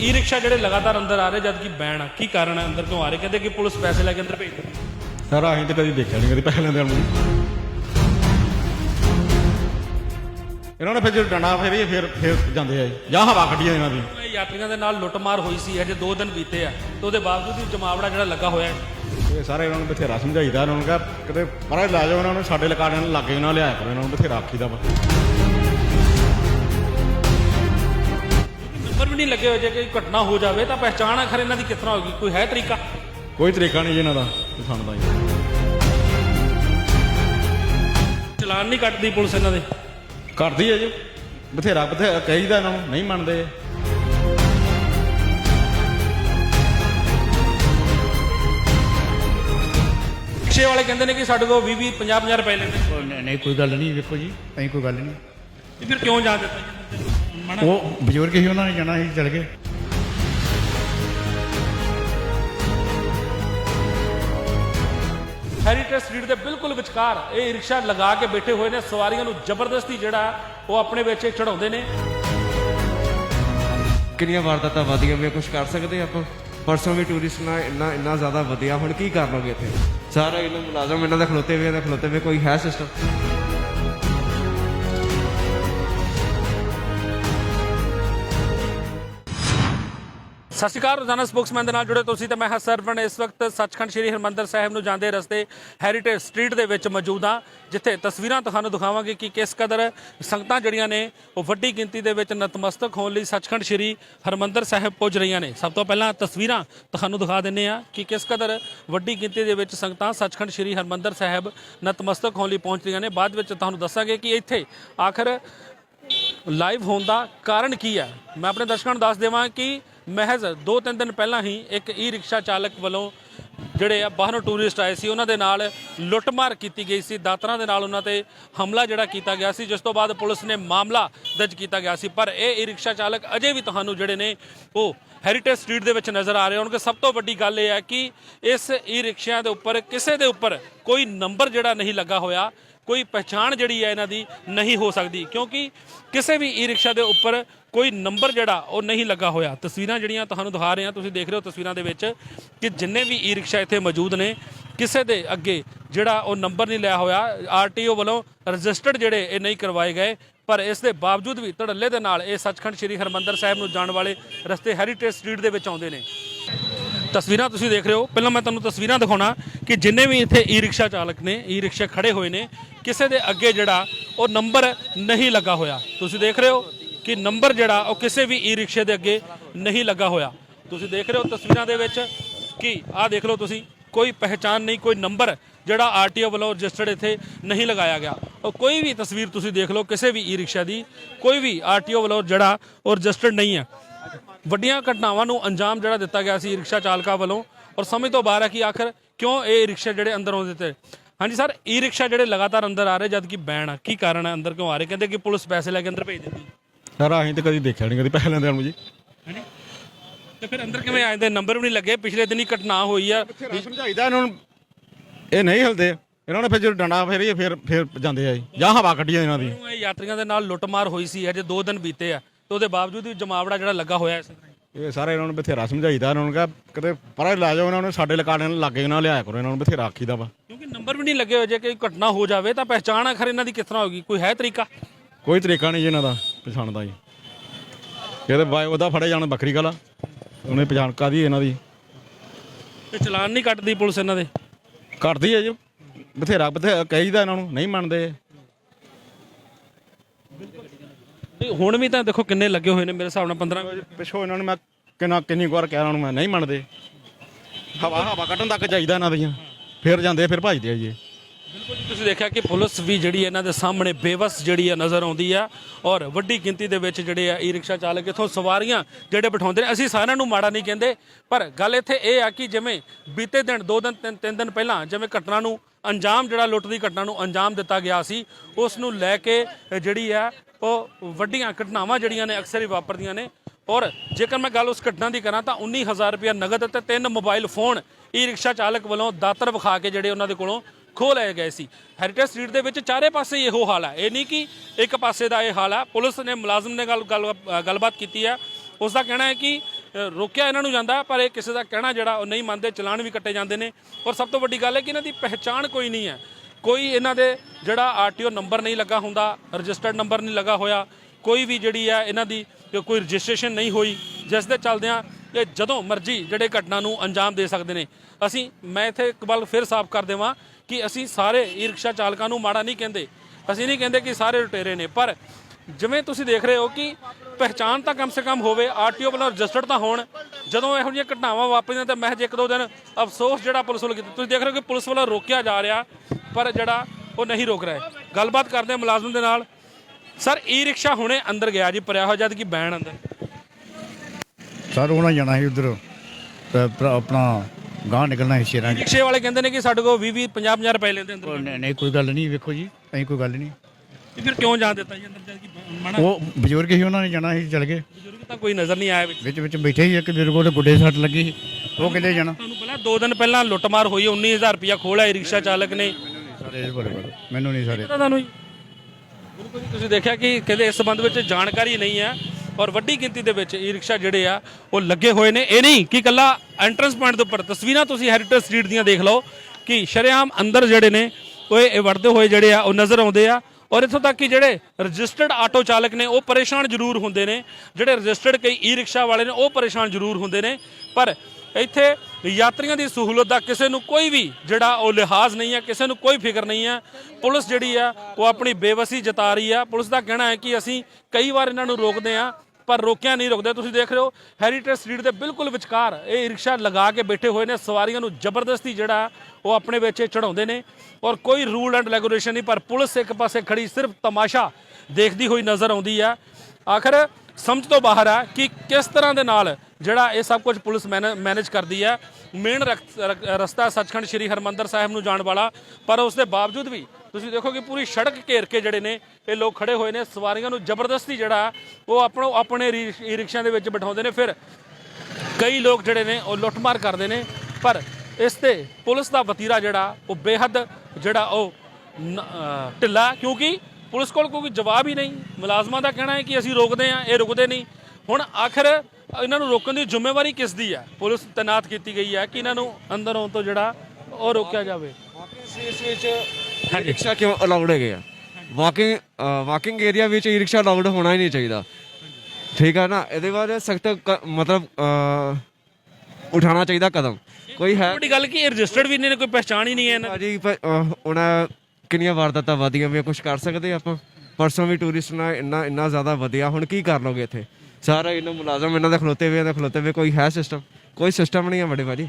ਈ rickshaw ਜਿਹੜੇ ਲਗਾਤਾਰ ਅੰਦਰ ਆ ਰਹੇ ਜਦ ਕਿ ਬੈਨ ਆ। ਕੀ ਕਾਰਨ ਹੈ ਅੰਦਰ ਕਿਉਂ ਆ ਰਹੇ? ਕਹਿੰਦੇ ਕਿ ਪੁਲਿਸ ਪੈਸੇ ਲੈ ਕੇ ਅੰਦਰ ਭੇਜ ਦਿੰਦੀ। ਸਰ ਅਸੀਂ ਤਾਂ ਕਦੀ ਦੇਖਿਆ ਨਹੀਂ ਕਦੀ ਪੈਸੇ ਲੈਂਦੇ ਨੂੰ। ਇਹਨਾਂ ਨੇ ਫਿਰ ਜਦੋਂ ਡੰਡਾ ਫੇਰੀ ਫਿਰ ਫਿਰ ਜਾਂਦੇ ਆ ਜੀ। ਜਾਂ ਹਵਾ ਕੱਢੀ ਆ ਇਹਨਾਂ ਦੀ ਇਹ ਯਾਤਰੀਆਂ ਦੇ ਨਾਲ ਲੁੱਟਮਾਰ ਹੋਈ ਸੀ ਅਜੇ 2 ਦਿਨ ਬੀਤੇ ਆ ਤੇ ਉਹਦੇ ਬਾਵਜੂਦ ਵੀ ਜਮਾਵੜਾ ਜਿਹੜਾ ਲੱਗਾ ਹੋਇਆ ਹੈ। ਇਹ ਸਾਰੇ ਇਹਨਾਂ ਨੂੰ ਬਥੇਰਾ ਸਮਝਾਈਦਾ ਇਹਨਾਂ ਨੂੰ ਕਿਹਾ ਕਿਤੇ ਪਰੇ ਲੈ ਜਾਓ ਇਹਨਾਂ ਨੂੰ ਸਾਡੇ ਲਕਾੜਿਆਂ ਨੂੰ ਲਾਗੇ ਨਾ ਲਿਆਇਆ ਕਰੋ ਇਹਨਾਂ ਨੂੰ ਬਥੇਰਾ ਆਖੀਦਾ ਵਾ। ਵੀ ਨਹੀਂ ਲੱਗੇ ਹੋਏ ਜੇ ਕੋਈ ਘਟਨਾ ਹੋ ਜਾਵੇ ਤਾਂ ਪਹਿਚਾਣ ਆਖਰ ਇਹਨਾਂ ਦੀ ਕਿਸ ਤਰ੍ਹਾਂ ਹੋਗੀ ਕੋਈ ਹੈ ਤਰੀਕਾ? ਕੋਈ ਤਰੀਕਾ ਨਹੀਂ ਜੀ ਇਹਨਾਂ ਦਾ ਪਛਾਣ ਦਾ ਜੀ। ਚਲਾਨ ਨਹੀਂ ਕੱਟਦੀ ਪੁਲਿਸ ਇਹਨਾਂ ਦੇ? ਕਰਦੀ ਹੈ ਜੀ ਬਥੇਰਾ ਬਥੇਰਾ ਕਹੀਦਾ ਇਹਨਾਂ ਨੂੰ ਨਹੀਂ ਮੰਨਦੇ। ਰਿਕਸ਼ੇ ਵਾਲੇ ਕਹਿੰਦੇ ਨੇ ਕਿ ਸਾਡੇ ਕੋਲ 20 20 50 50 ਰੁਪਏ ਲੈਂਦੇ ਨਹੀਂ ਕੋਈ ਗੱਲ ਨਹੀਂ ਵੇਖੋ ਜੀ ਐਂ ਕੋਈ ਗੱਲ ਨਹੀਂ। ਤੇ ਫਿਰ ਕਿਉਂ ਜਾ ਦਿੱਤਾ? ਜੀ ਉਹ ਬਜ਼ੁਰਗ ਸੀ ਉਹਨਾਂ ਨੇ ਜਾਣਾ ਸੀ ਚਲ ਗਏ। ਹੈਰੀਟੇਜ ਸਟਰੀਟ ਦੇ ਬਿਲਕੁਲ ਵਿਚਕਾਰ ਇਹ ਰਿਕਸ਼ਾ ਲਗਾ ਕੇ ਬੈਠੇ ਹੋਏ ਨੇ। ਸਵਾਰੀਆਂ ਨੂੰ ਜ਼ਬਰਦਸਤੀ ਜਿਹੜਾ ਉਹ ਆਪਣੇ ਵਿੱਚ ਚੜਾਉਂਦੇ ਨੇ। ਕਿੰਨੀਆਂ ਵਾਰਦਾਤਾਂ ਵਧੀਆਂ ਵੀ ਕੁਝ ਕਰ ਸਕਦੇ ਆਪਾਂ? ਪਰਸੋਂ ਵੀ ਟੂਰਿਸਟ ਨਾਲ ਇੰਨਾ ਇੰਨਾ ਜ਼ਿਆਦਾ ਵਧੀਆ ਹੁਣ ਕੀ ਕਰ ਲੋਗੇ ਇੱਥੇ? ਸਾਰੇ ਇਹਨਾਂ ਮੁਲਾਜ਼ਮ ਇਹਨਾਂ ਦੇ ਖਲੋਤੇ ਹੋਏ ਨੇ ਖਲੋਤੇ ਹੋਏ ਕੋਈ ਹੈ ਸਿਸਟਮ ਸਤਿ ਸ਼੍ਰੀ ਅਕਾਲ, ਰੋਜ਼ਾਨਾ ਸਪੋਕਸਮੈਨ ਦੇ ਨਾਲ ਜੁੜੇ ਤੁਸੀਂ ਤੇ ਮੈਂ ਹਾਂ ਸਰਵਣ। ਇਸ ਵਕਤ ਸੱਚਖੰਡ ਸ੍ਰੀ ਹਰਿਮੰਦਰ ਸਾਹਿਬ ਨੂੰ ਜਾਂਦੇ ਰਸਤੇ ਹੈਰੀਟੇਜ ਸਟਰੀਟ ਦੇ ਵਿੱਚ ਮੌਜੂਦ ਹਾਂ, ਜਿੱਥੇ ਤਸਵੀਰਾਂ ਤੁਹਾਨੂੰ ਦਿਖਾਵਾਂਗੇ ਕਿ ਕਿਸ ਕਦਰ ਸੰਗਤਾਂ ਜਿਹੜੀਆਂ ਨੇ, ਉਹ ਵੱਡੀ ਗਿਣਤੀ ਦੇ ਵਿੱਚ ਨਤਮਸਤਕ ਹੋਣ ਲਈ ਸੱਚਖੰਡ ਸ੍ਰੀ ਹਰਿਮੰਦਰ ਸਾਹਿਬ ਪਹੁੰਚ ਰਹੀਆਂ ਨੇ। ਸਭ ਤੋਂ ਪਹਿਲਾਂ ਤਸਵੀਰਾਂ ਤੁਹਾਨੂੰ ਦਿਖਾ ਦਿੰਨੇ ਆ ਕਿ ਕਿਸ ਕਦਰ ਵੱਡੀ ਗਿਣਤੀ ਦੇ ਵਿੱਚ ਸੰਗਤਾਂ ਸੱਚਖੰਡ ਸ੍ਰੀ ਹਰਿਮੰਦਰ ਸਾਹਿਬ ਨਤਮਸਤਕ ਹੋਣ ਲਈ ਪਹੁੰਚ ਰਹੀਆਂ ਨੇ। ਬਾਅਦ ਵਿੱਚ ਤੁਹਾਨੂੰ ਦੱਸਾਂਗੇ ਕਿ ਇੱਥੇ ਆਖਰ ਲਾਈਵ ਹੋਣ ਦਾ ਕਾਰਨ ਕੀ ਹੈ। ਮੈਂ ਆਪਣੇ ਦਰਸ਼ਕਾਂ ਨੂੰ ਦੱਸ ਦੇਵਾਂ ਕਿ ਮਹਿਜ਼ 2-3 ਦਿਨ ਪਹਿਲਾਂ ਹੀ ਇੱਕ ਈ ਰਿਕਸ਼ਾ ਚਾਲਕ ਵੱਲੋਂ ਜਿਹੜੇ ਆ ਬਾਹਰੋਂ ਟੂਰਿਸਟ ਆਏ ਸੀ, ਉਹਨਾਂ ਦੇ ਨਾਲ ਲੁੱਟਮਾਰ ਕੀਤੀ ਗਈ ਸੀ। ਦਾਤਰਾਂ ਦੇ ਨਾਲ ਉਹਨਾਂ ਤੇ ਹਮਲਾ ਜਿਹੜਾ ਕੀਤਾ ਗਿਆ ਸੀ, ਜਿਸ ਤੋਂ ਬਾਅਦ ਪੁਲਿਸ ਨੇ ਮਾਮਲਾ ਦਰਜ ਕੀਤਾ ਗਿਆ ਸੀ। ਪਰ ਇਹ ਈ ਰਿਕਸ਼ਾ ਚਾਲਕ ਅਜੇ ਵੀ ਤੁਹਾਨੂੰ ਜਿਹੜੇ ਨੇ ਉਹ ਹੈਰੀਟੇਜ ਸਟਰੀਟ ਦੇ ਵਿੱਚ ਨਜ਼ਰ ਆ ਰਹੇ ਹੋਣਗੇ। ਸਭ ਤੋਂ ਵੱਡੀ ਗੱਲ ਇਹ ਹੈ ਕਿ ਇਸ ਈ ਰਿਕਸ਼ਿਆਂ ਦੇ ਉੱਪਰ, ਕਿਸੇ ਦੇ ਉੱਪਰ ਕੋਈ ਨੰਬਰ ਜਿਹੜਾ ਨਹੀਂ ਲੱਗਾ ਹੋਇਆ। ਕੋਈ ਪਛਾਣ ਜਿਹੜੀ ਹੈ ਇਹਨਾਂ ਦੀ ਨਹੀਂ ਹੋ ਸਕਦੀ, ਕਿਉਂਕਿ ਕਿਸੇ ਵੀ ਈ ਰਿਕਸ਼ਾ ਦੇ ਉੱਪਰ ਕੋਈ ਨੰਬਰ ਜਿਹੜਾ ਉਹ ਨਹੀਂ ਲੱਗਾ ਹੋਇਆ। ਤਸਵੀਰਾਂ ਜਿਹੜੀਆਂ ਤੁਹਾਨੂੰ ਦਿਖਾ ਰਹੇ ਹਾਂ, ਤੁਸੀਂ ਦੇਖ ਰਹੇ ਹੋ ਤਸਵੀਰਾਂ ਦੇ ਵਿੱਚ ਕਿ ਜਿੰਨੇ ਵੀ ਈ ਰਿਕਸ਼ਾ ਇੱਥੇ ਮੌਜੂਦ ਨੇ, ਕਿਸੇ ਦੇ ਅੱਗੇ ਜਿਹੜਾ ਉਹ ਨੰਬਰ ਨਹੀਂ ਲਿਆ ਹੋਇਆ ਆਰਟੀਓ ਵੱਲੋਂ ਰਜਿਸਟਰਡ ਜਿਹੜੇ ਇਹ ਨਹੀਂ ਕਰਵਾਏ ਗਏ, ਪਰ ਇਸ ਦੇ ਬਾਵਜੂਦ ਵੀ ਧੜੱਲੇ ਦੇ ਨਾਲ ਇਹ ਸੱਚਖੰਡ ਸ੍ਰੀ ਹਰਮੰਦਰ ਸਾਹਿਬ ਨੂੰ ਜਾਣ ਵਾਲੇ ਰਸਤੇ ਹੈਰੀਟੇਜ ਸਟਰੀਟ ਦੇ ਵਿੱਚ ਆਉਂਦੇ ਨੇ। ਤਸਵੀਰਾਂ ਤੁਸੀਂ ਦੇਖ ਰਹੇ ਹੋ। ਪਹਿਲਾਂ ਮੈਂ ਤੁਹਾਨੂੰ ਤਸਵੀਰਾਂ ਦਿਖਾਉਣਾ ਕਿ ਜਿੰਨੇ ਵੀ ਇੱਥੇ ਈ ਰਿਕਸ਼ਾ ਚਾਲਕ ਨੇ ਈ ਰਿਕਸ਼ੇ ਖੜੇ ਹੋਏ ਨੇ, ਕਿਸੇ ਦੇ ਅੱਗੇ ਜਿਹੜਾ ਉਹ ਨੰਬਰ ਨਹੀਂ ਲੱਗਾ ਹੋਇਆ। ਤੁਸੀਂ ਦੇਖ ਰਹੇ ਹੋ ਕਿ ਨੰਬਰ ਜਿਹੜਾ ਉਹ ਕਿਸੇ ਵੀ ਈ ਰਿਕਸ਼ੇ ਦੇ ਅੱਗੇ ਨਹੀਂ ਲੱਗਾ ਹੋਇਆ। ਤੁਸੀਂ ਦੇਖ ਰਹੇ ਹੋ ਤਸਵੀਰਾਂ ਦੇ ਵਿੱਚ ਕਿ ਆਹ ਦੇਖ ਲਓ ਤੁਸੀਂ, ਕੋਈ ਪਹਿਚਾਨ ਨਹੀਂ, ਕੋਈ ਨੰਬਰ ਜਿਹੜਾ ਆਰਟੀਓ ਵੱਲੋਂ ਰਜਿਸਟਰਡ ਇੱਥੇ ਨਹੀਂ ਲਗਾਇਆ ਗਿਆ। ਉਹ ਕੋਈ ਵੀ ਤਸਵੀਰ ਤੁਸੀਂ ਦੇਖ ਲਓ, ਕਿਸੇ ਵੀ ਈ ਰਿਕਸ਼ਾ ਦੀ, ਕੋਈ ਵੀ ਆਰਟੀਓ ਵੱਲੋਂ ਜਿਹੜਾ ਉਹ ਰਜਿਸਟਰਡ ਨਹੀਂ ਹੈ। ਵੱਡੀਆਂ ਘਟਨਾਵਾਂ ਨੂੰ ਅੰਜਾਮ ਜਿਹੜਾ ਦਿੱਤਾ ਗਿਆ ਸੀ ਰਿਕਸ਼ਾ ਚਾਲਕਾਂ ਵੱਲੋਂ ਔਰ ਸਮਝ ਤੋਂ ਬਾਹਰ ਹੈ ਕਿ ਆਖਰ ਕਿਉਂ ਇਹ ਰਿਕਸ਼ਾ ਜਿਹੜੇ ਅੰਦਰ ਆਉਂਦੇ ਤੇ? ਹਾਂਜੀ ਸਰ ਈ ਰਿਕਸ਼ਾ ਜਿਹੜੇ ਲਗਾਤਾਰ ਅੰਦਰ ਆ ਰਹੇ ਜਦ ਕਿ ਆ। ਕੀ ਕਾਰਨ ਹੈ ਅੰਦਰ ਕਿਉਂ ਆ ਰਹੇ? ਕਹਿੰਦੇ ਕਿ ਪੁਲਿਸ ਪੈਸੇ ਲੈ ਕੇ ਅੰਦਰ ਭੇਜ ਦਿੰਦੀ ਸਰ ਅਸੀਂ ਤਾਂ ਕਦੀ ਦੇਖਿਆ ਨਹੀਂ ਕਦੀ ਪੈਸੇ ਲੈਂਦੇ ਨੂੰ ਜੀ। ਹਾਂਜੀ? ਤੇ ਫਿਰ ਅੰਦਰ ਕਿਵੇਂ ਆਏ? ਦੇ ਨੰਬਰ ਵੀ ਨਹੀਂ ਲੱਗੇ। ਪਿਛਲੇ ਦਿਨੀ ਘਟਨਾ ਹੋਈ ਆ। ਸਮਝਾਈਦਾ ਇਹਨਾਂ ਨੂੰ। ਇਹ ਨਹੀਂ ਹਿਲਦੇ। ਇਹਨਾਂ ਨੇ ਫਿਰ ਜਦੋਂ ਡੰਡਾ ਫੇਰੀ ਫਿਰ ਫਿਰ ਜਾਂਦੇ ਆ ਜੀ। ਜਾਂ ਹਵਾ ਕੱਢੀ ਇਹਨਾਂ ਦੀ। ਇਹ ਯਾਤਰੀਆਂ ਦੇ ਨਾਲ ਲੁੱਟਮਾਰ ਹੋਈ ਸੀ। ਅਜੇ 2 ਦਿਨ ਬੀਤੇ ਆ। ਤੇ ਉਹਦੇ ਬਾਵਜੂਦ ਵੀ ਜਮਾਵੜਾ ਜਿਹੜਾ ਲੱਗਾ ਹੋਇਆ ਇਸ ਤਰ੍ਹਾਂ ਹੀ। ਇਹ ਸਾਰੇ ਇਹਨਾਂ ਨੂੰ ਬਥੇਰਾ ਸਮਝਾਈਦਾ ਇਹਨਾਂ ਨੂੰ ਕਿਹਾ ਕਿਤੇ ਪਰੇ ਲੈ ਜਾਓ ਇਹਨਾਂ ਨੂੰ ਸਾਡੇ ਲਕਾੜਿਆਂ ਨੂੰ ਲਾਗੇ ਨਾ ਲਿਆਇਆ ਕਰੋ ਇਹਨਾਂ ਨੂੰ ਬਥੇਰਾ ਆਖੀਦਾ ਵਾ। ਕਿਉਂਕਿ ਨੰਬਰ ਵੀ ਨਹੀਂ ਲੱਗੇ ਹੋਏ ਜੇ ਕੋਈ ਘਟਨਾ ਹੋ ਜਾਵੇ ਤਾਂ ਪਹਿਚਾਣ ਆਖਰ ਇਹਨਾਂ ਦੀ ਕਿਸ ਤਰ੍ਹਾਂ ਹੋਗੀ ਕੋਈ ਹੈ ਤਰੀਕਾ? ਕੋਈ ਤਰੀਕਾ ਨਹੀਂ ਜੀ ਇਹਨਾਂ ਦਾ ਪਛਾਣ ਦਾ ਜੀ। ਇਹਦੇ ਬਾਈ ਉਹਦਾ ਫੜੇ ਜਾਣ ਵੱਖਰੀ ਗੱਲ ਉਹਨੇ ਪਛਾਣ ਕਾਦੀ ਇਹਨਾਂ ਦੀ? ਤੇ ਚਲਾਨ ਨਹੀਂ ਕੱਟਦੀ ਪੁਲਿਸ ਇਹਨਾਂ ਦੇ? ਕਰਦੀ ਹੈ ਜੀ। ਬਥੇਰਾ ਬਥੇਰਾ ਕਹੀਦਾ ਇਹਨਾਂ ਨੂੰ ਨਹੀਂ ਮੰਨਦੇ। ਨਹੀਂ ਹੁਣ ਵੀ ਤਾਂ ਦੇਖੋ ਕਿੰਨੇ ਲੱਗੇ ਹੋਏ ਨੇ ਮੇਰੇ ਹਿਸਾਬ ਨਾਲ 15 ਪਿੱਛੋਂ ਇਹਨਾਂ ਨੂੰ ਮੈਂ ਕਿੰਨਾ ਕਿੰਨੀ ਵਾਰ ਕਹਿ ਇਹਨਾਂ ਨੂੰ ਮੈਂ ਨਹੀਂ ਮੰਨਦੇ। ਹਵਾ ਹਵਾ ਕੱਢਣ ਤੱਕ ਚਾਹੀਦਾ ਇਹਨਾਂ ਦੀਆਂ। ਫਿਰ ਜਾਂਦੇ ਫਿਰ ਭੱਜਦੇ ਆ ਜੀ। ਬਿਲਕੁਲ ਜੀ ਤੁਸੀਂ ਦੇਖਿਆ ਕਿ ਪੁਲਿਸ ਵੀ ਜਿਹੜੀ ਇਹਨਾਂ ਦੇ ਸਾਹਮਣੇ ਬੇਵਸ ਜਿਹੜੀ ਆ ਨਜ਼ਰ ਆਉਂਦੀ ਆ ਔਰ ਵੱਡੀ ਗਿਣਤੀ ਦੇ ਵਿੱਚ ਜਿਹੜੇ ਆ ਈ ਰਿਕਸ਼ਾ ਚਾਲਕ ਇਥੋਂ ਸਵਾਰੀਆਂ ਜਿਹੜੇ ਬਿਠਾਉਂਦੇ ਨੇ। ਅਸੀਂ ਸਾਰਿਆਂ ਨੂੰ ਮਾੜਾ ਨਹੀਂ ਕਹਿੰਦੇ ਪਰ ਗੱਲ ਇੱਥੇ ਇਹ ਆ ਕਿ ਜਿਵੇਂ ਬੀਤੇ ਦਿਨ ਦੋ ਦਿਨ ਤਿੰਨ ਤਿੰਨ ਦਿਨ ਪਹਿਲਾਂ ਜਿਵੇਂ ਘਟਨਾ ਨੂੰ ਅੰਜਾਮ ਜਿਹੜਾ ਲੁੱਟ ਦੀ ਘਟਨਾ ਨੂੰ ਅੰਜਾਮ ਦਿੱਤਾ ਗਿਆ ਸੀ ਉਸ ਨੂੰ ਲੈ ਕੇ ਜਿਹੜੀ ਆ ਉਹ ਵੱਡੀਆਂ ਘਟਨਾਵਾਂ ਜਿਹੜੀਆਂ ਨੇ ਅਕਸਰ ਹੀ ਵਾਪਰਦੀਆਂ ਨੇ। ਔਰ ਜੇਕਰ ਮੈਂ ਗੱਲ ਉਸ ਘਟਨਾ ਦੀ ਕਰਾਂ ਤਾਂ 19000 ਰੁਪਏ ਨਗਦ ਅਤੇ ਤਿੰਨ ਮੋਬਾਈਲ ਫੋਨ ਈ ਰਿਕਸ਼ਾ ਚਾਲਕ ਵੱਲੋਂ ਦਾਤਰ ਵਿਖਾ ਕੇ ਜਿਹੜੇ ਉਹਨਾਂ ਦੇ ਕੋਲੋਂ ਖੋਹ ਲਏ ਗਏ ਸੀ। ਹੈਰੀਟੇਜ ਸਟਰੀਟ ਦੇ ਵਿੱਚ ਚਾਰੇ ਪਾਸੇ ਇਹੋ ਹਾਲ ਹੈ ਇਹ ਨਹੀਂ ਕਿ ਇੱਕ ਪਾਸੇ ਦਾ ਇਹ ਹਾਲ ਹੈ ਪੁਲਿਸ ਨੇ ਮੁਲਾਜ਼ਮ ਨੇ ਗੱਲ, ਗੱਲ- ਗੱਲਬਾਤ ਕੀਤੀ ਹੈ ਉਸ ਦਾ ਕਹਿਣਾ ਹੈ ਕਿ ਰੋਕਿਆ ਇਹਨਾਂ ਨੂੰ ਜਾਂਦਾ, ਪਰ ਇਹ ਕਿਸੇ ਦਾ ਕਹਿਣਾ ਜਿਹੜਾ ਉਹ ਨਹੀਂ ਮੰਨਦੇ, ਚਲਾਨ ਵੀ ਕੱਟੇ ਜਾਂਦੇ ਨੇ। ਔਰ ਸਭ ਤੋਂ ਵੱਡੀ ਗੱਲ ਹੈ ਕਿ ਇਹਨਾਂ ਦੀ ਪਹਿਚਾਣ ਕੋਈ ਨਹੀਂ ਹੈ। ਕੋਈ ਇਹਨਾਂ ਦੇ ਜਿਹੜਾ ਆਰਟੀਓ ਨੰਬਰ ਨਹੀਂ ਲੱਗਾ ਹੁੰਦਾ, ਰਜਿਸਟਰਡ ਨੰਬਰ ਨਹੀਂ ਲੱਗਾ ਹੋਇਆ, ਕੋਈ ਵੀ ਜਿਹੜੀ ਹੈ ਇਹਨਾਂ ਦੀ ਕੋਈ ਰਜਿਸਟ੍ਰੇਸ਼ਨ ਨਹੀਂ ਹੋਈ, ਜਿਸ ਦੇ ਚਲਦਿਆਂ ਇਹ ਜਦੋਂ ਮਰਜ਼ੀ ਜਿਹੜੇ ਘਟਨਾ ਨੂੰ ਅੰਜਾਮ ਦੇ ਸਕਦੇ ਨੇ। ਅਸੀਂ, ਮੈਂ ਇੱਥੇ ਇੱਕ ਵਾਰ ਫਿਰ ਸਾਫ਼ ਕਰ ਦੇਵਾਂ ਕਿ ਅਸੀਂ ਸਾਰੇ ਈ ਰਿਕਸ਼ਾ ਚਾਲਕਾਂ ਨੂੰ ਮਾੜਾ ਨਹੀਂ ਕਹਿੰਦੇ। ਅਸੀਂ ਨਹੀਂ ਕਹਿੰਦੇ ਕਿ ਸਾਰੇ ਲੁਟੇਰੇ ਨੇ, ਪਰ ਜਿਵੇਂ ਤੁਸੀਂ ਦੇਖ ਰਹੇ ਹੋ ਕਿ ਪਹਿਚਾਣ ਤਾਂ ਕਮ ਸੇ ਕਮ ਹੋਵੇ, ਆਰਟੀਓ ਵੱਲੋਂ ਰਜਿਸਟਰਡ ਤਾਂ ਹੋਣ, ਜਦੋਂ ਇਹੋ ਜਿਹੀਆਂ ਘਟਨਾਵਾਂ ਵਾਪਰਦੀਆਂ ਤਾਂ ਮਹਿਜ ਇੱਕ ਦੋ ਦਿਨ ਅਫਸੋਸ ਜਿਹੜਾ ਪੁਲਿਸ ਵੱਲੋਂ ਕੀਤਾ। ਤੁਸੀਂ ਦੇਖ ਰਹੇ ਹੋ ਕਿ ਪੁਲਿਸ ਵੱਲੋਂ ਰੋਕਿਆ ਜਾ ਰਿਹਾ ਪਰ ਜਿਹੜਾ ਉਹ ਨਹੀਂ ਰੋਕ ਰਿਹਾ ਗੱਲਬਾਤ ਕਰਦੇ ਹਾਂ ਮੁਲਾਜ਼ਮ ਦੇ ਨਾਲ। ਸਰ ਈ ਰਿਕਸ਼ਾ ਹੁਣੇ ਅੰਦਰ ਗਿਆ ਜੀ ਭਰਿਆ ਹੋਇਆ ਜਦ ਕਿ ਬੈਨ ਅੰਦਰ। ਸਰ ਉਹਨਾਂ ਜਾਣਾ ਸੀ ਉਧਰ। ਆਪਣਾ ਗਾਂ ਨਿਕਲਣਾ ਸੀ ਸ਼ੇਰਾਂ 'ਚ। ਰਿਕਸ਼ੇ ਵਾਲੇ ਕਹਿੰਦੇ ਨੇ ਕਿ ਸਾਡੇ ਕੋਲ 20 20 50 50 ਰੁਪਏ ਲੈਂਦੇ ਅੰਦਰ। ਨਹੀਂ ਨਹੀਂ ਕੋਈ ਗੱਲ ਨਹੀਂ ਵੇਖੋ ਜੀ ਅਸੀਂ ਕੋਈ ਗੱਲ ਨਹੀਂ। ਤੇ ਫਿਰ ਕਿਉਂ ਜਾਣ ਦਿੱਤਾ ਜੀ ਅੰਦਰ ਜਦ ਕਿ ਮਨਾ ਉਹ ਬਜ਼ੁਰਗ ਸੀ ਉਹਨਾਂ ਨੇ ਜਾਣਾ ਸੀ ਚਲ ਗਏ। ਬਜ਼ੁਰਗ ਤਾਂ ਕੋਈ ਨਜ਼ਰ ਨਹੀਂ ਆਇਆ ਵਿੱਚ। ਵਿੱਚ ਵਿੱਚ ਬੈਠੇ ਸੀ ਇੱਕ ਬਜ਼ੁਰਗ ਉਹਦੇ ਗੁੱਡੇ ਸੱਟ ਲੱਗੀ ਸੀ। ਉਹ ਕਹਿੰਦੇ ਜਾਣਾ। ਤੁਹਾਨੂੰ ਪਤਾ ਦੋ ਦਿਨ ਪਹਿਲਾਂ ਲੁੱਟਮਾਰ ਹੋਈ 19000 ਰੁਪਇਆ ਖੋਲਿਆ ਈ ਰਿਕਸ਼ਾ ਚਾਲਕ ਨੇ। ਸਾਰੇ ਇਹਦੇ ਬਾਰੇ ਬਾਰੇ ਮੈਨੂੰ ਨਹੀਂ ਸਾਰੇ ਪਤਾ ਤੁਹਾਨੂੰ ਜੀ? ਬਿਲਕੁਲ ਜੀ, ਤੁਸੀਂ ਦੇਖਿਆ ਕਿ ਕਹਿੰਦੇ ਇਸ ਸੰਬੰਧ ਵਿੱਚ ਜਾਣਕਾਰੀ ਨਹੀਂ ਹੈ ਔਰ ਵੱਡੀ ਗਿਣਤੀ ਦੇ ਵਿੱਚ ਈ ਰਿਕਸ਼ਾ ਜਿਹੜੇ ਆ ਉਹ ਲੱਗੇ ਹੋਏ ਨੇ। ਇਹ ਨਹੀਂ ਕਿ ਕੱਲਾ ਐਂਟਰੈਂਸ ਪੁਆਇੰਟ ਦੇ ਉੱਪਰ ਤਸਵੀਰਾਂ ਤੁਸੀਂ ਹੈਰੀਟੇਜ ਸਟਰੀਟ ਦੀਆਂ ਦੇਖ ਲਓ ਕਿ ਸ਼ਰੇਆਮ ਅੰਦਰ ਜਿਹੜੇ ਨੇ ਉਹ ਇਹ ਵੜਦੇ ਹੋਏ ਜਿਹੜੇ ਆ ਉਹ ਨਜ਼ਰ ਆਉਂਦੇ ਆ। ਔਰ ਇੱਥੋਂ ਤੱਕ ਕਿ ਜਿਹੜੇ ਰਜਿਸਟਰਡ ਆਟੋ ਚਾਲਕ ਨੇ ਉਹ ਪਰੇਸ਼ਾਨ ਜ਼ਰੂਰ ਹੁੰਦੇ ਨੇ। ਜਿਹੜੇ ਰਜਿਸਟਰਡ ਕਈ ਈ ਰਿਕਸ਼ਾ ਵਾਲੇ ਨੇ ਉਹ ਪਰੇਸ਼ਾਨ ਜ਼ਰੂਰ ਹੁੰਦੇ ਨੇ। ਪਰ ਇੱਥੇ ਯਾਤਰੀਆਂ ਦੀ ਸਹੂਲਤ ਦਾ ਕਿਸੇ ਨੂੰ ਕੋਈ ਵੀ ਜਿਹੜਾ ਉਹ ਲਿਹਾਜ਼ ਨਹੀਂ ਹੈ, ਕਿਸੇ ਨੂੰ ਕੋਈ ਫਿਕਰ ਨਹੀਂ ਹੈ। ਪੁਲਿਸ ਜਿਹੜੀ ਆ, ਉਹ ਆਪਣੀ ਬੇਵਸੀ ਜਤਾ ਰਹੀ ਆ। ਪੁਲਿਸ ਦਾ ਕਹਿਣਾ ਹੈ ਕਿ ਅਸੀਂ ਕਈ ਵਾਰ ਇਹਨਾਂ ਨੂੰ ਰੋਕਦੇ ਆ ਪਰ ਰੋਕਿਆ ਨਹੀਂ ਰੁਕਦੇ। ਤੁਸੀਂ ਦੇਖ ਰਹੇ ਹੋ ਹੈਰੀਟੇਜ ਸਟਰੀਟ ਦੇ ਬਿਲਕੁਲ ਵਿਚਕਾਰ ਇਹ ਰਿਕਸ਼ਾ ਲਗਾ ਕੇ ਬੈਠੇ ਹੋਏ ਨੇ। ਸਵਾਰੀਆਂ ਨੂੰ ਜ਼ਬਰਦਸਤੀ ਜਿਹੜਾ ਉਹ ਆਪਣੇ ਵਿੱਚ ਚੜਾਉਂਦੇ ਨੇ ਔਰ ਕੋਈ ਰੂਲ ਐਂਡ ਰੈਗੂਲੇਸ਼ਨ ਨਹੀਂ। ਪਰ ਪੁਲਿਸ ਇੱਕ ਪਾਸੇ ਖੜੀ, ਸਿਰਫ ਤਮਾਸ਼ਾ ਦੇਖਦੀ ਹੋਈ ਨਜ਼ਰ ਆਉਂਦੀ ਆ। ਆਖਰ ਸਮਝ ਤੋਂ ਬਾਹਰ ਆ ਕਿ ਕਿਸ ਤਰ੍ਹਾਂ ਦੇ ਨਾਲ ਜਿਹੜਾ ਇਹ ਸਭ ਕੁਝ ਪੁਲਿਸ ਮੈਨੇਜ ਕਰਦੀ ਹੈ। ਮੇਨ ਰਸਤਾ ਸੱਚਖੰਡ ਸ੍ਰੀ ਹਰਮੰਦਰ ਸਾਹਿਬ ਨੂੰ ਜਾਣ ਵਾਲਾ, ਪਰ ਉਸ ਦੇ ਬਾਵਜੂਦ ਵੀ ਤੁਸੀਂ ਦੇਖੋ ਕਿ ਪੂਰੀ ਸੜਕ ਘੇਰ ਕੇ ਜਿਹੜੇ ਨੇ, ਇਹ ਲੋਕ ਖੜੇ ਹੋਏ ਨੇ। ਸਵਾਰੀਆਂ ਨੂੰ ਜ਼ਬਰਦਸਤੀ ਜਿਹੜਾ, ਉਹ ਆਪਣੋ ਆਪਣੇ ਰੀ- ਈ ਰਿਕਸ਼ਿਆਂ ਦੇ ਵਿੱਚ ਬਿਠਾਉਂਦੇ ਨੇ। ਫਿਰ ਕਈ ਲੋਕ ਜਿਹੜੇ ਨੇ, ਉਹ ਲੁੱਟਮਾਰ ਕਰਦੇ ਨੇ। ਪਰ ਇਸ ਤੇ ਪੁਲਿਸ ਦਾ ਵਤੀਰਾ ਜਿਹੜਾ, ਉਹ ਬੇਹੱਦ ਜਿਹੜਾ ਉਹ ਢਿੱਲਾ ਕਿਉਂਕਿ ਪੁਲਿਸ ਕੋਲ ਕੋਈ ਜਵਾਬ ਹੀ ਨਹੀਂ। ਮੁਲਾਜ਼ਮਾਂ ਦਾ ਕਹਿਣਾ ਹੈ ਕਿ ਅਸੀਂ ਰੋਕਦੇ ਹਾਂ ਇਹ ਰੁਕਦੇ ਨਹੀਂ। ਹੁਣ ਆਖਰ ਇਹਨਾਂ ਨੂੰ ਰੋਕਣ ਦੀ ਜ਼ਿੰਮੇਵਾਰੀ ਕਿਸ ਦੀ ਹੈ? ਪੁਲਿਸ ਤੈਨਾਤ ਕੀਤੀ ਗਈ ਹੈ ਕਿ ਇਹਨਾਂ ਨੂੰ ਅੰਦਰ ਆਉਣ ਤੋਂ ਜਿਹੜਾ ਉਹ ਰੋਕਿਆ ਜਾਵੇ? ਇਸ ਵਿੱਚ ਰਿਕਸ਼ਾ ਕਿਉਂ ਅਲਾਉਡ ਹੈਗੇ ਆ? ਵਾਕਿੰਗ ਵਾਕਿੰਗ ਏਰੀਆ ਵਿੱਚ ਈ ਰਿਕਸ਼ਾ ਅਲਾਉਡ ਹੋਣਾ ਹੀ ਨਹੀਂ ਚਾਹੀਦਾ। ਠੀਕ ਹੈ ਨਾ? ਇਹਦੇ ਬਾਰੇ ਸਖਤ ਮਤਲਬ ਅ, ਉਠਾਉਣਾ ਚਾਹੀਦਾ ਕਦਮ। ਕੋਈ ਹੈ ਵੱਡੀ ਗੱਲ ਕਿ ਇਹ ਰਜਿਸਟਰਡ ਵੀ ਇਹਨਾਂ ਨੇ ਕੋਈ ਪਛਾਣ ਹੀ ਨਹੀਂ ਹੈ ਇਹਨਾਂ ਅਹ ਉਹਨਾਂ ਕਿੰਨੀਆਂ ਵਾਰਦਾਤਾਂ ਵਧੀਆਂ ਵੀ ਕੁਝ ਕਰ ਸਕਦੇ ਆਪਾਂ? ਪਰਸੋਂ ਵੀ ਟੂਰਿਸਟ ਨਾਲ ਇੰਨਾ ਇੰਨਾ ਜ਼ਿਆਦਾ ਵਧਿਆ ਹੁਣ ਕੀ ਕਰ ਲੋਗੇ ਇੱਥੇ? ਸਾਰਾ ਇਹਨਾਂ ਮੁਲਾਜ਼ਮ ਇਹਨਾਂ ਦੇ ਖਲੋਤੇ ਹੋਏ ਇਹਨਾਂ ਦੇ ਖਲੋਤੇ ਹੋਏ ਕੋਈ ਹੈ ਸਿਸਟਮ ਕੋਈ ਸਿਸਟਮ ਨਹੀਂ ਹੈ ਬੜੇ ਭਾਜੀ।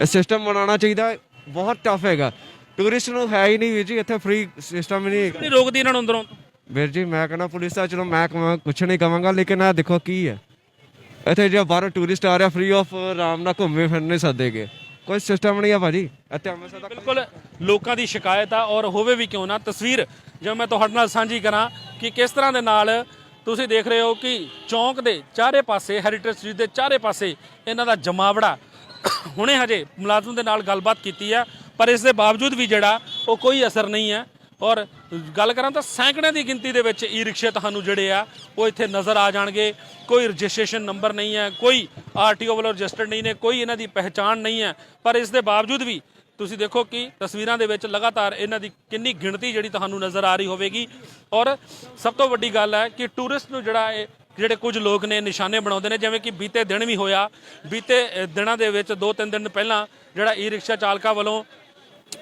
ਇਹ ਸਿਸਟਮ ਬਣਾਉਣਾ ਚਾਹੀਦਾ ਬਹੁਤ ਟਫ ਹੈਗਾ। ਟੂਰਿਸਟ ਨੂੰ ਹੈ ਹੀ ਨਹੀਂ ਵੀਰ ਜੀ ਇੱਥੇ ਫ੍ਰੀ ਸਿਸਟਮ ਨਹੀਂ ਨਹੀਂ ਰੋਕਦੀ ਇਹਨਾਂ ਨੂੰ ਅੰਦਰੋਂ? ਵੀਰ ਜੀ ਮੈਂ ਕਹਿੰਦਾ ਪੁਲਿਸ ਦਾ ਚਲੋ ਮੈਂ ਕਹਾਂ ਕੁਛ ਨਹੀਂ ਕਵਾਂਗਾ ਲੇਕਿਨ ਇਹ ਦੇਖੋ ਕੀ ਹੈ। ਇੱਥੇ ਜੇ ਬਾਹਰੋਂ ਟੂਰਿਸਟ ਆ ਰਿਹਾ ਫ੍ਰੀ ਆਫ ਆਰਾਮ ਨਾਲ ਘੁੰਮੇ ਫਿਰਨੇ ਸੱਦੇਗੇ। ਕੋਈ ਸਿਸਟਮ ਨਹੀਂ ਹੈ ਭਾਜੀ ਇੱਥੇ ਅੰਮ੍ਰਿਤਸਰ ਦਾ ਬਿਲਕੁਲ। ਲੋਕਾਂ ਦੀ ਸ਼ਿਕਾਇਤ ਆ ਔਰ ਹੋਵੇ ਵੀ ਕਿਉਂ ਨਾ, ਤਸਵੀਰ ਜਿਵੇਂ ਮੈਂ ਤੁਹਾਡੇ ਨਾਲ ਸਾਂਝੀ ਕਰਾਂ ਕਿ ਕਿਸ ਤਰ੍ਹਾਂ ਦੇ ਨਾਲ ਤੁਸੀਂ ਦੇਖ ਰਹੇ ਹੋ ਕਿ ਚੌਂਕ ਦੇ ਚਾਰੇ ਪਾਸੇ ਹੈਰੀਟੇਜ ਸਟਰੀਟ ਦੇ ਚਾਰੇ ਪਾਸੇ ਇਹਨਾਂ ਦਾ ਜਮਾਵੜਾ ਹੁਣੇ ਹਜੇ ਮੁਲਾਜ਼ਮ ਦੇ ਨਾਲ ਗੱਲਬਾਤ ਕੀਤੀ ਆ, ਪਰ ਇਸ ਦੇ ਬਾਵਜੂਦ ਵੀ ਜਿਹੜਾ ਉਹ ਕੋਈ ਅਸਰ ਨਹੀਂ ਹੈ। ਔਰ ਗੱਲ ਕਰਾਂ ਤਾਂ ਸੈਂਕੜਿਆਂ ਦੀ ਗਿਣਤੀ ਦੇ ਵਿੱਚ ਈ ਰਿਕਸ਼ੇ ਤੁਹਾਨੂੰ ਜਿਹੜੇ ਆ, ਉਹ ਇੱਥੇ ਨਜ਼ਰ ਆ ਜਾਣਗੇ। ਕੋਈ ਰਜਿਸਟ੍ਰੇਸ਼ਨ ਨੰਬਰ ਨਹੀਂ ਹੈ, ਕੋਈ ਆਰਟੀਓ ਵੱਲੋਂ ਰਜਿਸਟਰਡ ਨਹੀਂ ਨੇ, ਕੋਈ ਇਹਨਾਂ ਦੀ ਪਹਿਚਾਣ ਨਹੀਂ ਹੈ। ਪਰ ਇਸ ਦੇ ਬਾਵਜੂਦ ਵੀ ਤੁਸੀਂ ਦੇਖੋ ਕਿ ਤਸਵੀਰਾਂ ਦੇ ਵਿੱਚ ਲਗਾਤਾਰ ਇਹਨਾਂ ਦੀ ਕਿੰਨੀ ਗਿਣਤੀ ਜਿਹੜੀ ਤੁਹਾਨੂੰ ਨਜ਼ਰ ਆ ਰਹੀ ਹੋਵੇਗੀ। ਔਰ ਸਭ ਤੋਂ ਵੱਡੀ ਗੱਲ ਹੈ ਕਿ ਟੂਰਿਸਟ ਨੂੰ ਜਿਹੜਾ ਇਹ, ਜਿਹੜੇ ਕੁਝ ਲੋਕ ਨੇ ਨਿਸ਼ਾਨੇ ਬਣਾਉਂਦੇ ਨੇ, ਜਿਵੇਂ ਕਿ ਬੀਤੇ ਦਿਨ ਵੀ ਹੋਇਆ। ਬੀਤੇ ਦਿਨਾਂ ਦੇ ਵਿੱਚ ਦੋ ਤਿੰਨ ਦਿਨ ਪਹਿਲਾਂ ਜਿਹੜਾ ਈ ਰਿਕਸ਼ਾ ਚਾਲਕਾਂ ਵੱਲੋਂ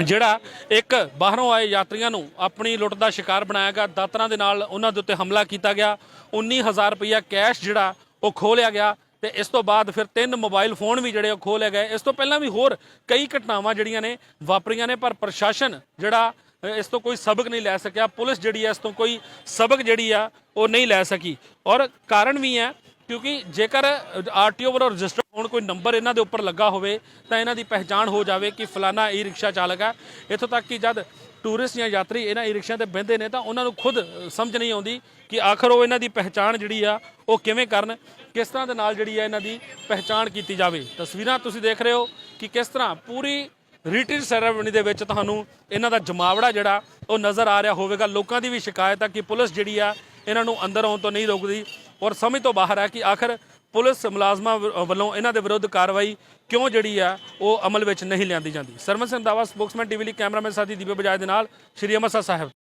ਜਿਹੜਾ ਇੱਕ ਬਾਹਰੋਂ ਆਏ ਯਾਤਰੀਆਂ ਨੂੰ ਆਪਣੀ ਲੁੱਟ ਦਾ ਸ਼ਿਕਾਰ ਬਣਾਇਆ ਗਿਆ। ਦਾਤਰਾਂ ਦੇ ਨਾਲ ਉਹਨਾਂ ਦੇ ਉੱਤੇ ਹਮਲਾ ਕੀਤਾ ਗਿਆ। 19000 ਰੁਪਇਆ ਕੈਸ਼ ਜਿਹੜਾ ਉਹ ਖੋਹ ਗਿਆ। ਤੇ ਇਸ ਤੋਂ ਬਾਅਦ ਫਿਰ ਤਿੰਨ ਮੋਬਾਈਲ ਫੋਨ ਵੀ ਜਿਹੜੇ ਉਹ ਖੋਹ ਲਏ ਗਏ। ਇਸ ਤੋਂ ਪਹਿਲਾਂ ਵੀ ਹੋਰ ਕਈ ਘਟਨਾਵਾਂ ਜਿਹੜੀਆਂ ਨੇ ਵਾਪਰੀਆਂ ਨੇ, ਪਰ ਪ੍ਰਸ਼ਾਸਨ ਜਿਹੜਾ ਇਸ ਤੋਂ ਕੋਈ ਸਬਕ ਨਹੀਂ ਲੈ ਸਕਿਆ। ਪੁਲਿਸ ਜਿਹੜੀ ਹੈ ਇਸ ਤੋਂ ਕੋਈ ਸਬਕ ਜਿਹੜੀ ਆ, ਉਹ ਨਹੀਂ ਲੈ ਸਕੀ। ਔਰ ਕਾਰਨ ਵੀ ਹੈ, ਕਿਉਂਕਿ ਜੇਕਰ ਆਰਟੀਓ ਵੱਲੋਂ ਰਜਿਸਟਰ ਹੋਣ ਕੋਈ ਨੰਬਰ ਇਹਨਾਂ ਦੇ ਉੱਪਰ ਲੱਗਾ ਹੋਵੇ, ਤਾਂ ਇਹਨਾਂ ਦੀ ਪਹਿਚਾਣ ਹੋ ਜਾਵੇ ਕਿ ਫਲਾਨਾ ਈ ਰਿਕਸ਼ਾ ਚਾਲਕ ਹੈ ਇੱਥੋਂ ਤੱਕ ਕਿ ਜਦ ਟੂਰਿਸਟ ਜਾਂ ਯਾਤਰੀ ਇਹਨਾਂ ਈ ਰਿਕਸ਼ਿਆਂ ਤੇ ਬਹਿੰਦੇ ਨੇ, ਤਾਂ ਉਹਨਾਂ ਨੂੰ ਖੁਦ ਸਮਝ ਨਹੀਂ ਆਉਂਦੀ ਕਿ ਆਖਰ ਉਹ ਇਹਨਾਂ ਦੀ ਪਹਿਚਾਣ ਜਿਹੜੀ ਆ, ਉਹ ਕਿਵੇਂ ਕਰਨ। ਕਿਸ ਤਰ੍ਹਾਂ ਦੇ ਨਾਲ ਜਿਹੜੀ ਹੈ ਇਹਨਾਂ ਦੀ ਪਹਿਚਾਣ ਕੀਤੀ ਜਾਵੇ? ਤਸਵੀਰਾਂ ਤੁਸੀਂ ਦੇਖ ਰਹੇ ਹੋ ਕਿ ਕਿਸ ਤਰ੍ਹਾਂ ਪੂਰੀ ਰੀਟਿਲ ਸੈਰੇਮਨੀ ਦੇ ਵਿੱਚ ਤੁਹਾਨੂੰ ਇਹਨਾਂ ਦਾ ਜਮਾਵੜਾ ਜਿਹੜਾ ਉਹ ਨਜ਼ਰ ਆ ਰਿਹਾ ਹੋਵੇਗਾ। ਲੋਕਾਂ ਦੀ ਵੀ ਸ਼ਿਕਾਇਤ ਹੈ ਕਿ ਪੁਲਿਸ ਜਿਹੜੀ ਆ ਇਹਨਾਂ ਨੂੰ ਅੰਦਰ ਆਉਣ ਤੋਂ ਨਹੀਂ ਰੋਕਦੀ ਔਰ ਸਮਝ ਤੋਂ ਬਾਹਰ ਹੈ ਕਿ ਆਖਰ ਪੁਲਿਸ ਮੁਲਾਜ਼ਮਾਂ ਵੱਲੋਂ ਇਹਨਾਂ ਦੇ ਵਿਰੁੱਧ ਕਾਰਵਾਈ ਕਿਉਂ ਜਿਹੜੀ ਆ ਉਹ ਅਮਲ ਵਿੱਚ ਨਹੀਂ ਲਿਆਂਦੀ ਜਾਂਦੀ। ਸਰਮਨ ਸਿੰਘ ਦਾਵਾ, ਸਪੋਕਸਮੈਨ ਟੀਵੀ ਲਈ ਕੈਮਰਾਮੈਨ ਸਾਥੀ ਦੀਪਕ ਬਜਾਜ ਦੇ ਨਾਲ, ਸ਼੍ਰੀ ਅੰਮ੍ਰਿਤਸਰ ਸਾਹਿਬ।